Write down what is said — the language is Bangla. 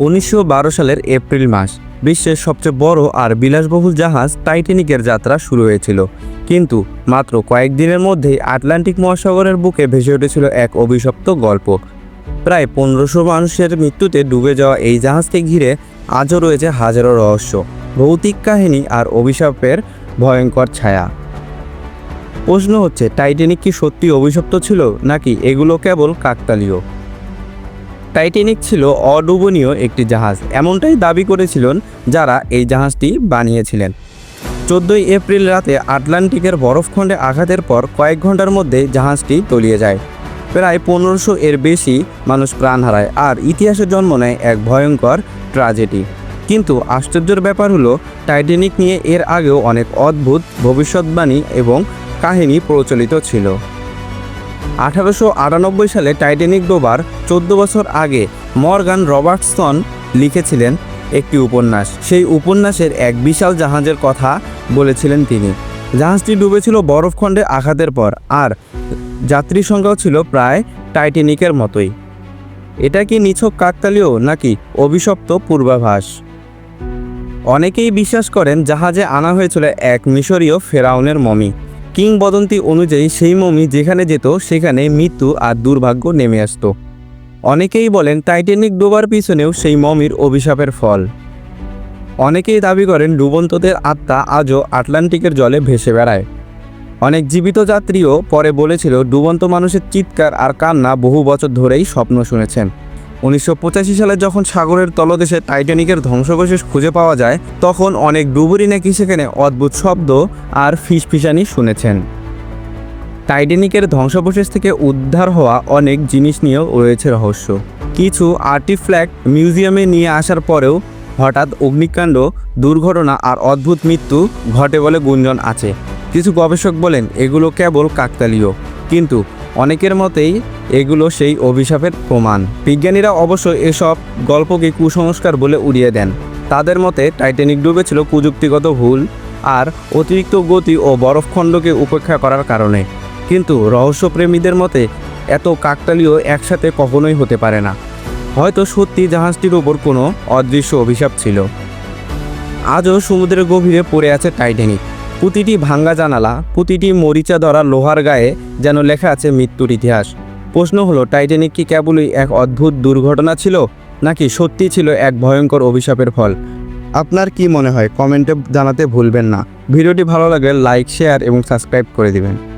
উনিশশো বারো সালের এপ্রিল মাস, বিশ্বের সবচেয়ে বড় আর বিলাসবহুল জাহাজ টাইটানিকের যাত্রা শুরু হয়েছিল। কিন্তু মাত্র কয়েকদিনের মধ্যেই আটলান্টিক মহাসাগরের বুকে ভেসে উঠেছিল এক অভিশপ্ত গল্প। প্রায় পনেরোশো মানুষের মৃত্যুতে ডুবে যাওয়া এই জাহাজকে ঘিরে আজও রয়েছে হাজারো রহস্য, ভৌতিক কাহিনী আর অভিশাপের ভয়ঙ্কর ছায়া। প্রশ্ন হচ্ছে, টাইটানিক কি সত্যি অভিশপ্ত ছিল, নাকি এগুলো কেবল কাকতালীয়? টাইটানিক ছিল অডুবনীয় একটি জাহাজ। এমনটাই দাবি করেছিলেন যারা এই জাহাজটি বানিয়েছিলেন। চোদ্দোই এপ্রিল রাতে আটলান্টিকের বরফখণ্ডে আঘাতের পর কয়েক ঘণ্টার মধ্যে জাহাজটি তলিয়ে যায়। প্রায় পনেরোশো এর বেশি মানুষ প্রাণ হারায় আর ইতিহাসে জন্ম নেয় এক ভয়ঙ্কর ট্রাজেডি। কিন্তু আশ্চর্যের ব্যাপার হলো, টাইটানিক নিয়ে এর আগেও অনেক অদ্ভুত, ভবিষ্যৎবাণী এবং কাহিনী প্রচলিত ছিল। আঠারোশো আটানব্বই সালে টাইটানিক ডোবার চোদ্দ বছর আগে মর্গান রবার্টসন লিখেছিলেন একটি উপন্যাস। সেই উপন্যাসের এক বিশাল জাহাজের কথা বলেছিলেন তিনি। জাহাজটি ডুবেছিল বরফখণ্ডে আঘাতের পর, আর যাত্রী সংখ্যাও ছিল প্রায় টাইটানিকের মতোই। এটা কি নিছক কাকতালীয় নাকি অভিশপ্ত পূর্বাভাস? অনেকেই বিশ্বাস করেন জাহাজে আনা হয়েছিল এক মিশরীয় ফেরাউনের মমি। কিংবদন্তি অনুযায়ী সেই মমি যেখানে যেত, সেখানে মৃত্যু আর দুর্ভাগ্য নেমে আসতো। অনেকেই বলেন টাইটানিক ডোবার পিছনেও সেই মমির অভিশাপের ফল। অনেকেই দাবি করেন ডুবন্তদের আত্মা আজও আটলান্টিকের জলে ভেসে বেড়ায়। অনেক জীবিত যাত্রীও পরে বলেছিল, ডুবন্ত মানুষের চিৎকার আর কান্না বহু বছর ধরেই স্বপ্ন শুনেছেন। উনিশশো পঁচাশি সালে যখন সাগরের তলদেশে টাইটানিকের ধ্বংসবশেষ খুঁজে পাওয়া যায়, তখন অনেক ডুবুরি নাকি সেখানে অদ্ভুত শব্দ আর ফিসফিসানি শুনেছেন। টাইটানিকের ধ্বংসবশেষ থেকে উদ্ধার হওয়া অনেক জিনিস নিয়েও রয়েছে রহস্য। কিছু আর্টিফ্ল্যাক্ট মিউজিয়ামে নিয়ে আসার পরেও হঠাৎ অগ্নিকাণ্ড, দুর্ঘটনা আর অদ্ভুত মৃত্যু ঘটে বলে গুঞ্জন আছে। কিছু গবেষক বলেন, এগুলো কেবল কাকতালীয়। কিন্তু অনেকের মতেই এগুলো সেই অভিশাপের প্রমাণ। বিজ্ঞানীরা অবশ্য এসব গল্পকে কুসংস্কার বলে উড়িয়ে দেন। তাদের মতে টাইটানিক ডুবেছিল প্রযুক্তিগত ভুল আর অতিরিক্ত গতি ও বরফখণ্ডকে উপেক্ষা করার কারণে। কিন্তু রহস্যপ্রেমীদের মতে এত কাকতালীয় একসাথে কখনোই হতে পারে না। হয়তো সত্যি জাহাজটির ওপর কোনো অদৃশ্য অভিশাপ ছিল। আজও সমুদ্রের গভীরে পড়ে আছে টাইটানিক। প্রতিটি ভাঙ্গা জানালা, প্রতিটি মরিচা ধরা লোহার গায়ে যেন লেখা আছে মৃত্যুর ইতিহাস। প্রশ্ন হলো, টাইটানিক কি কেবলই এক অদ্ভুত দুর্ঘটনা ছিল, নাকি সত্যি ছিল এক ভয়ঙ্কর অভিশাপের ফল? আপনার কি মনে হয়? কমেন্টে জানাতে ভুলবেন না। ভিডিওটি ভালো লাগলে লাইক, শেয়ার এবং সাবস্ক্রাইব করে দিবেন।